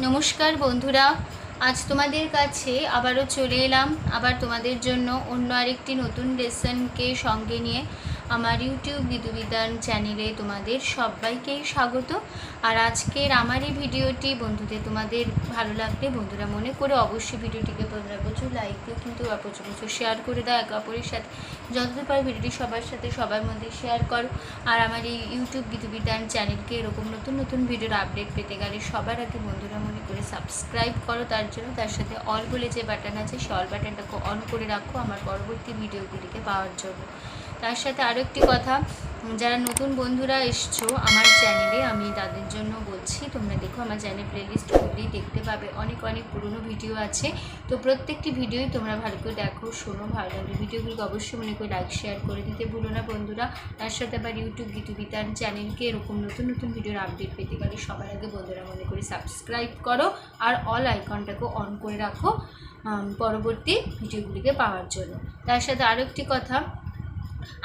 নমস্কার বন্ধুরা, আজ তোমাদের কাছে আবারও চলে এলাম। আবার তোমাদের জন্য অন্য আরেকটি নতুন লেসনকে সঙ্গে নিয়ে। আমার ইউটিউব বিদুবিদান চ্যানেলে তোমাদের সবাইকেই স্বাগত। আর আজকের আমার এই ভিডিওটি বন্ধুদের তোমাদের ভালো লাগলে বন্ধুরা মনে করে অবশ্যই ভিডিওটিকে তোমরা প্রচুর লাইক দিও, কিন্তু প্রচুর প্রচুর শেয়ার করে দাও একে অপরের সাথে। যতদূর পারো ভিডিওটি সবার সাথে সবার মধ্যে শেয়ার করো। আর আমার এই ইউটিউব বিদুবিদান চ্যানেলকে এরকম নতুন নতুন ভিডিওর আপডেট পেতে গেলে সবার আগে বন্ধুরা মনে করে সাবস্ক্রাইব করো। তার জন্য তার সাথে অল বলে যে বাটন আছে সে অল বাটনটাকে অন করে রাখো আমার পরবর্তী ভিডিওগুলিকে পাওয়ার জন্য। তার সাথে আরও একটি কথা। যারা নতুন বন্ধুরা এসছো আমার চ্যানেলে, আমি তাদের জন্য বলছি, তোমরা দেখো আমার চ্যানেল প্লেলিস্ট খুললেই দেখতে পাবে। অনেক অনেক পুরনো ভিডিও আছে। তো প্রত্যেকটি ভিডিওই তোমরা ভালো করে দেখো, শোনো, ভালো লাগলে ভিডিওগুলোকে অবশ্যই মনে করে লাইক শেয়ার করে দিতে ভুলো না বন্ধুরা। তার সাথে আবার ইউটিউব বিতুবিতার চ্যানেলকে এরকম নতুন নতুন ভিডিওর আপডেট পেতে গেলে সবার আগে বন্ধুরা মনে করে সাবস্ক্রাইব করো আর অল আইকনটাকে অন করে রাখো পরবর্তী ভিডিওগুলিকে পাওয়ার জন্য। তার সাথে আরও একটি কথা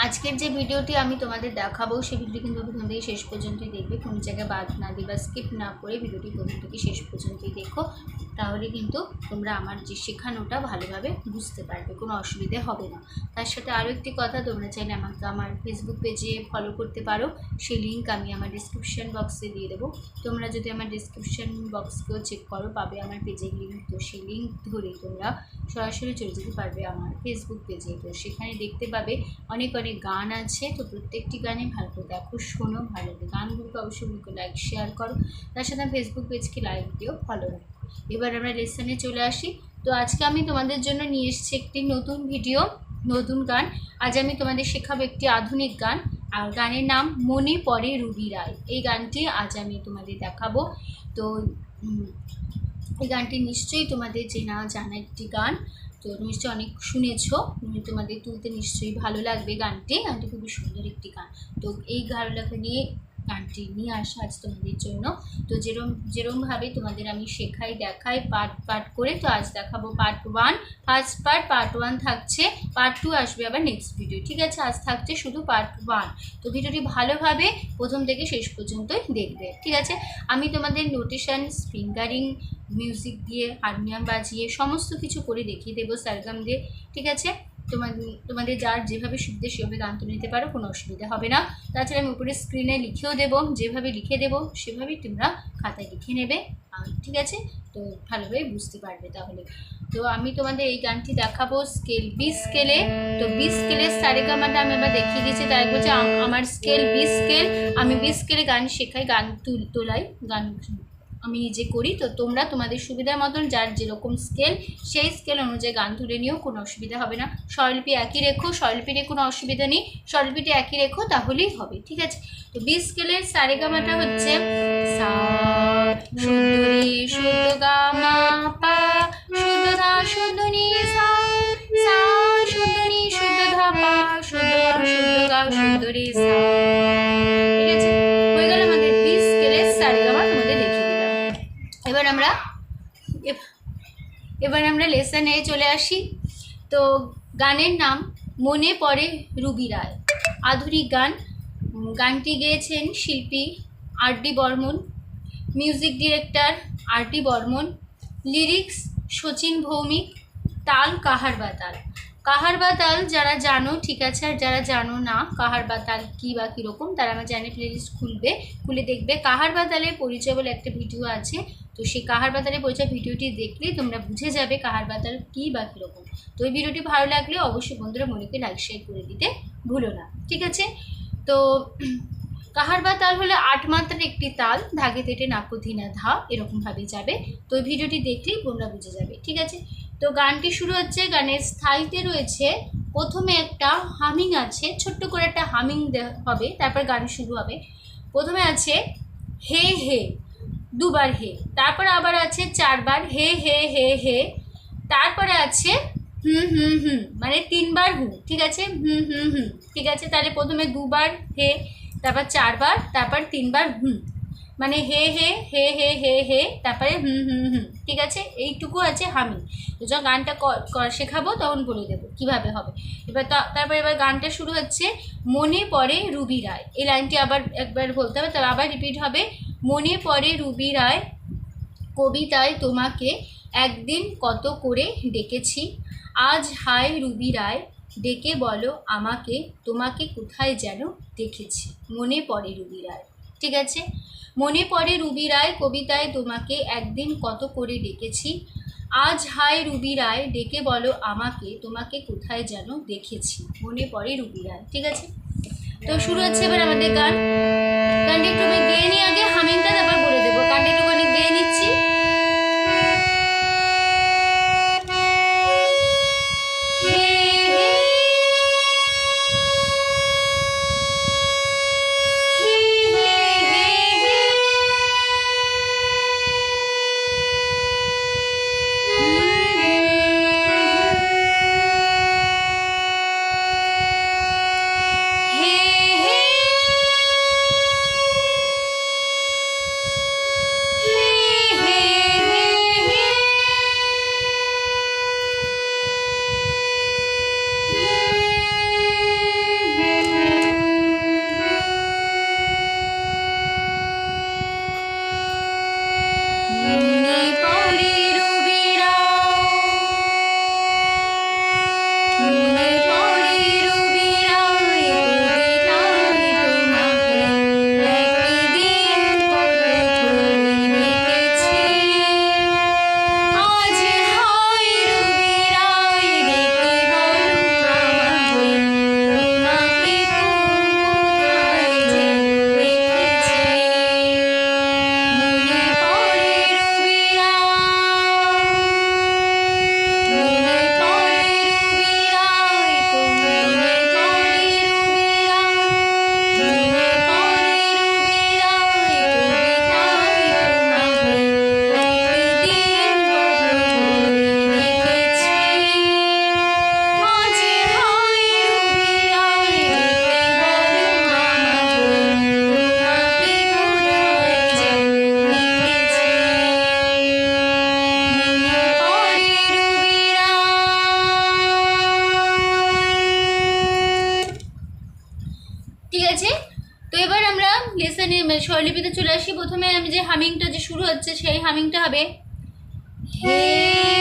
আজকের যে ভিডিওটি আমি তোমাদের দেখাবো সেই ভিডিওটি কিন্তু প্রথম থেকে শেষ পর্যন্তই দেখবে। কোনো জায়গায় বাদ না দিই বা স্কিপ না করে ভিডিওটি প্রথম থেকে শেষ পর্যন্তই দেখো। তাহলে কিন্তু তোমরা আমার যে শেখানোটা ভালোভাবে বুঝতে পারবে, কোনো অসুবিধে হবে না। তার সাথে আরও একটি কথা, তোমরা চাইলে আমাকে আমার ফেসবুক পেজে ফলো করতে পারো। সেই লিঙ্ক আমি আমার ডিসক্রিপশান বক্সে দিয়ে দেবো। তোমরা যদি আমার ডিসক্রিপশান বক্সকেও চেক করো, পাবে আমার পেজের লিঙ্ক তো সেই লিঙ্ক ধরে তোমরা সরাসরি চলে যেতে পারবে আমার ফেসবুক পেজে তো সেখানে দেখতে পাবে অনেক অনেক গান আছে, তো প্রত্যেকটি গানে ভালো করে দেখো, শোনো, ভালো লাগে গানগুলোকে অবশ্যই লাইক শেয়ার করো। তার সাথে ফেসবুক পেজকে লাইক দিও ফলো রাখো এবার আমরা লেসনে চলে আসি। তো আজকে আমি তোমাদের জন্য নিয়ে এসেছি একটি নতুন ভিডিও নতুন গান। আজ আমি তোমাদের শেখাবো একটি আধুনিক গান, আর গানের নাম মনে পড়ে রুবি রায়। এই গানটি আজ আমি তোমাদের দেখাবো। তো এই গানটি নিশ্চয়ই তোমাদের চেনা, জানা একটি গান। তো নিশ্চয়ই অনেক শুনেছ। তুমি তোমাদের তুলতে নিশ্চয়ই ভালো লাগবে গানটি। গানটি খুবই সুন্দর একটি গান। তো এই গান নিয়ে গানটি নিয়ে আসা আজ তোমাদের জন্য। তো যেরম যেরমভাবে তোমাদের আমি শেখাই, দেখাই পার্ট পার্ট করে, তো আজ দেখাবো part one first part part one থাকছে। পার্ট টু আসবে আবার নেক্সট ভিডিও ঠিক আছে? আজ থাকছে শুধু পার্ট ওয়ান তো ভিডিওটি ভালোভাবে প্রথম থেকে শেষ পর্যন্তই দেখবে। ঠিক আছে? আমি তোমাদের নোটেশন ফিঙ্গারিং মিউজিক দিয়ে হারমোনিয়াম বাজিয়ে সমস্ত কিছু করে দেখিয়ে দেবো সারগাম দিয়ে। ঠিক আছে? তোমাদের তোমাদের যার যেভাবে সুবিধে সেভাবে গান তুলে নিতে পারো, কোনো অসুবিধা হবে না। তাছাড়া আমি উপরে স্ক্রিনে লিখেও দেবো, যেভাবে লিখে দেবো সেভাবেই তোমরা খাতায় লিখে নেবে। ঠিক আছে? তো ভালোভাবে বুঝতে পারবে তাহলে। তো আমি তোমাদের এই গানটি দেখাবো স্কেল বি স্কেলে তো বি স্কেলের সারেগামাটা আমি আবার দেখিয়ে দিয়েছি তাই বলছে আমার স্কেল বি স্কেল আমি বি স্কেলে গান শেখাই, গান তুল, তোলাই, গান আমি নিজে করি, তো তোমরা তোমাদের সুবিধার মতন যার যেরকম স্কেল সেই স্কেল অনুযায়ী গান তুলে নিয়েও কোনো অসুবিধা হবে না। স্বরলিপি একই রেখো স্বরলিপিতে কোনো অসুবিধা নেই। স্বরলিপিটি একই রেখো, তাহলেই হবে, ঠিক আছে? তো বি স্কেলের সারেগামাটা হচ্ছে পা সা সা ধা পা গা সা। এবার আমরা লেসনে চলে আসি। তো গানের নাম মনে পড়ে রুবি রায়। আধুনিক গান। গানটি গেয়েছেন শিল্পী R D Burman music director R D Burman lyrics Sachin Bhowmick, তাল কাহার বাতাল কাহার বাতাল যারা জানো, ঠিক আছে, আর যারা জানো না কাহার বাতাল কী বা কীরকম, তারা আমার চ্যানেল প্লেলিস্ট খুলবে, খুলে দেখবে। কাহার বাতালের পরিচয় বলে একটা ভিডিও আছে, তো সেই কাহার বাতালের পরিচয় ভিডিওটি দেখলেই তোমরা বুঝে যাবে কাহার বাতাল কী বা কীরকম। তো এই ভিডিওটি ভালো লাগলে অবশ্যই বন্ধুরা মনেকে লাইক শেয়ার করে দিতে ভুলো না, ঠিক আছে? তো কাহার বা তাল হলো আট মাত্রার একটি তাল ধাগে তেটে নাকধিনা ধা এরকমভাবে যাবে। তো ভিডিওটি দেখলেই তোমরা বুঝে যাবে, ঠিক আছে? তো গানটি শুরু হচ্ছে, গানের স্থায়ীতে রয়েছে। প্রথমে একটা হামিং আছে, ছোট্ট করে একটা হামিং হবে, তারপর গান শুরু হবে। প্রথমে আছে, হে হে, দুবার হে, তারপর আবার আছে চারবার, হে হে হে হে, তারপরে আছে হুম হুম হুম মানে তিনবার হু, ঠিক আছে? হুম হুম হুম, ঠিক আছে? তাহলে প্রথমে দুবার হে, তারপর চারবার, তারপর তিনবার হুম। মানে হে হে হে হে হে হে, তারপরে হুম হুম হুম, ঠিক আছে? এইটুকু আছে হামি যখন গানটা শেখাবো তখন বলে দেবো কীভাবে হবে। এবার তারপরে এবার গানটা শুরু হচ্ছে, মনে পড়ে রুবি রায়। এই লাইনটি আবার একবার বলতে হবে তার আবার রিপিট হবে। মনে পড়ে রুবি রায়, কবিতায় তোমাকে একদিন কত করে ডেকেছি। আজ হায় রুবি রায়, ডেকে বলো আমাকে, তোমাকে কোথায় যেন দেখেছি। মনে পড়ে রুবি রায়। ঠিক আছে? মনে পড়ে রুবি রায় কবিতায়, তোমাকে একদিন কত করে ডেকেছি? আজ হায় রুবি রায়, ডেকে বলো আমাকে, তোমাকে কোথায় যেন দেখেছি? মনে পড়ে রুবি রায়, ঠিক আছে? তো শুরু হচ্ছে এবার আমাদের গান। গানটা একটু গিয়ে নিয়ে আগে। হামিংটা ঠিক আছে? তো এবার আমরা লেসনে মানে স্বরলিপিতে চলে আসি। প্রথমে আমি যে হামিংটা যে শুরু হচ্ছে, সেই হামিংটা হবে। হ্যাঁ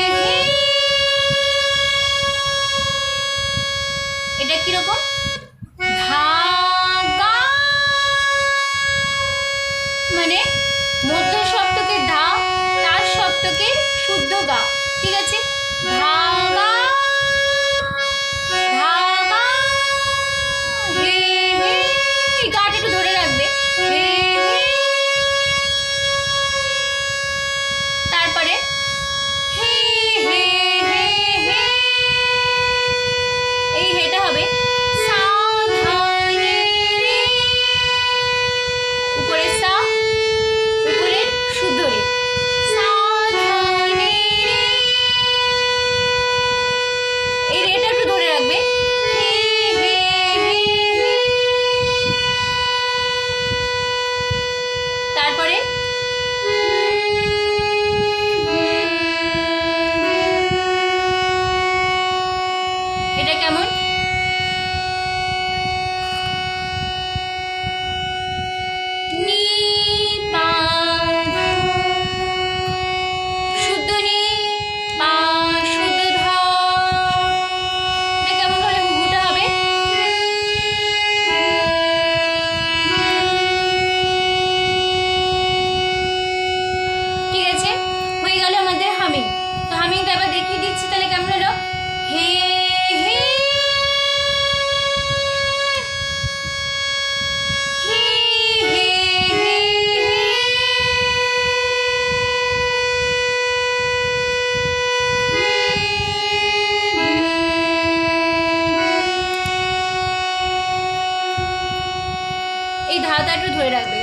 ধরে রাখবে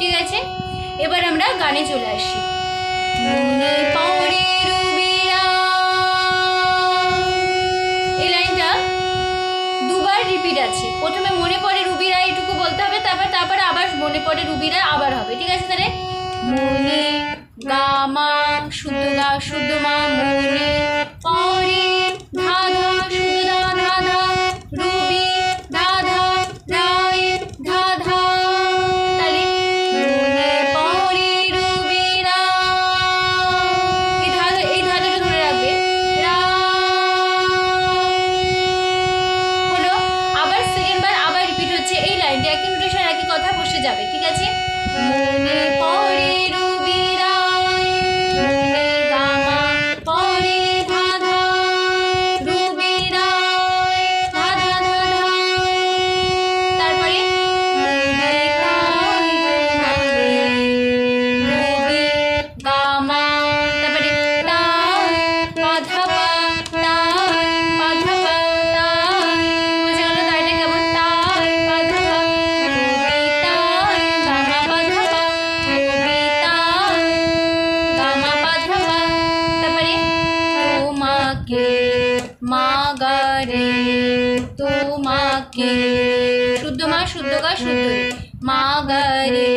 ঠিক আছে? এবার আমরা গানে চলে আসি। এই লাইনটা দুবার রিপিট আছে। প্রথমে মনে পড়ে রুবিরা, এইটুকু বলতে হবে, তারপর তারপরে আবার মনে পড়ে রুবিরা, আবার হবে। ঠিক আছে তাহলে? মনে গা মা শুদ্ধ গা শুদ্ধ পরে ধাধা সুদা ধাধা, রুবি ধাধা রায় ধাধা। তাহলে মনে পরে রুবি রা। এই ধাধা, এই ধাধাটা ধরে রাখবে। রা। হলো আবার সেকেন্ড বার আবার রিপিট হচ্ছে। এই লাইনটা একই নোটেশন একই কথা বসে যাবে, ঠিক আছে? মনে পরে রে তোমাকে। শুদ্ধ মা, শুদ্ধ গা, শুদ্ধ মা গরে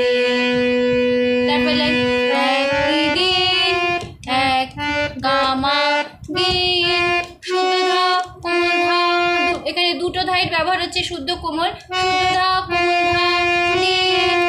তারপরে এক গামা শুদ্ধ এখানে দুটো ধাইয়ের ব্যবহার হচ্ছে শুদ্ধ কোমল শুদ্ধ কোমল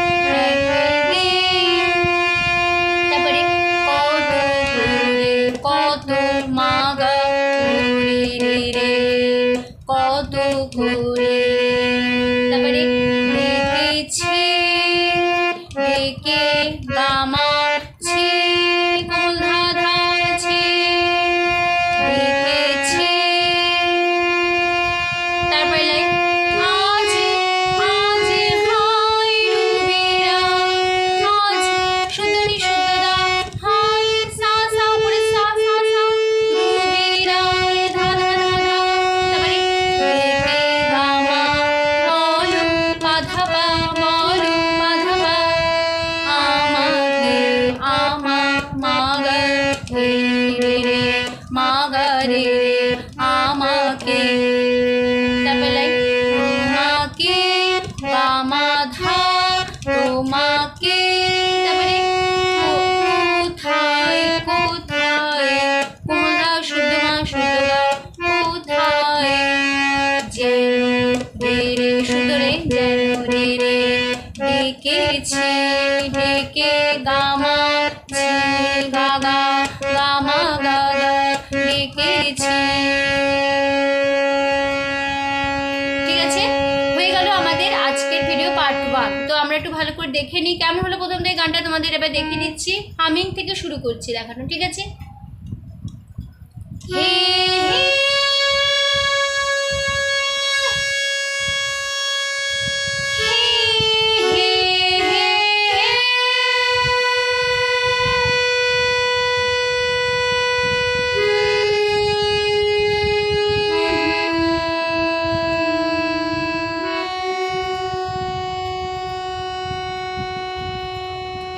গেছে। হয়ে গেল আমাদের আজকের ভিডিও পার্ট ওয়ান তো আমরা একটু ভালো করে দেখে নিই, কেমন হলো প্রথম থেকে গানটা? তোমাদের এবার দেখে দিচ্ছি হামিং থেকে শুরু করছি দেখানো, ঠিক আছে? হে হে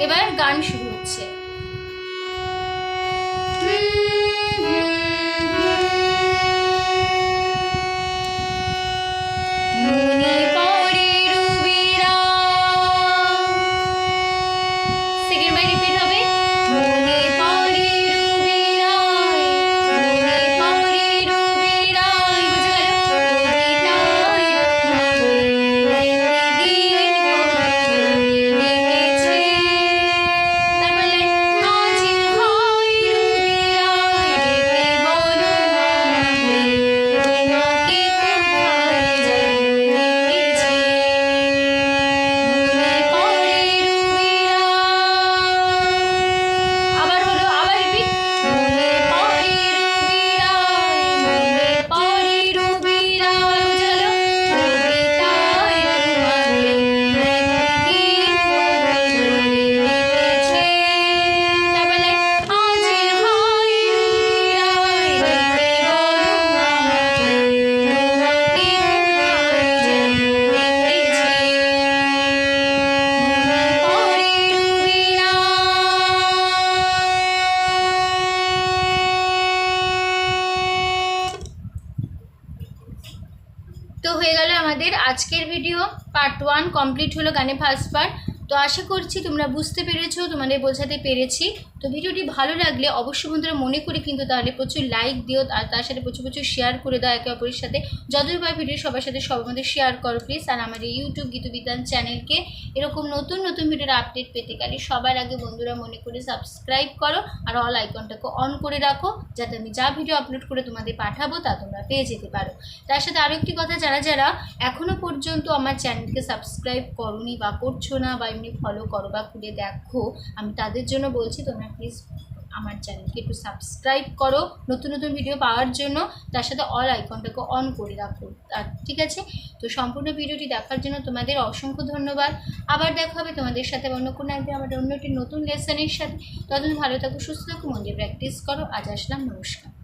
এবার গান শুরু হচ্ছে। তো হয়ে গেল আমাদের আজকের ভিডিও পার্ট ওয়ান কমপ্লিট হলো গানে ফার্স্ট পার্ট তো আশা করছি তোমরা বুঝতে পেরেছ, তোমাদের বোঝাতে পেরেছি। তো ভিডিওটি ভালো লাগলে অবশ্যই বন্ধুরা মনে করে কিন্তু তাহলে প্রচুর লাইক দিও, আর তার সাথে প্রচুর প্রচুর শেয়ার করে দাও একে অপরের সাথে। যতই পার ভিডিও সবার সাথে সবার মধ্যে শেয়ার করো প্লিজ আর আমার এই ইউটিউব গীতবিতান চ্যানেলকে এরকম নতুন নতুন ভিডিওর আপডেট পেতে গেলে সবার আগে বন্ধুরা মনে করে সাবস্ক্রাইব করো, আর অল আইকনটাকে অন করে রাখো, যাতে আমি যা ভিডিও আপলোড করে তোমাদের পাঠাবো তা তোমরা পেয়ে যেতে পারো। তার সাথে আরও একটি কথা, যারা যারা এখনও পর্যন্ত আমার চ্যানেলকে সাবস্ক্রাইব করোনি বা করছ না বা এমনি ফলো করো বা খুলে দেখো, আমি তাদের জন্য বলছি, তোমরা প্লিজ আমার চ্যানেলকে একটু সাবস্ক্রাইব করো। নতুন নতুন ভিডিও পাওয়ার জন্য তার সাথে অল আইকনটাকে অন করে রাখো। আর ঠিক আছে? তো সম্পূর্ণ ভিডিওটি দেখার জন্য তোমাদের অসংখ্য ধন্যবাদ। আবার দেখা হবে তোমাদের সাথে অন্য কোনো একদিন আমাদের অন্য একটি নতুন লেসনের সাথে। ততদিন ভালো থাকো, সুস্থ থাকো দিয়ে প্র্যাকটিস করো। আজ আসলাম, নমস্কার।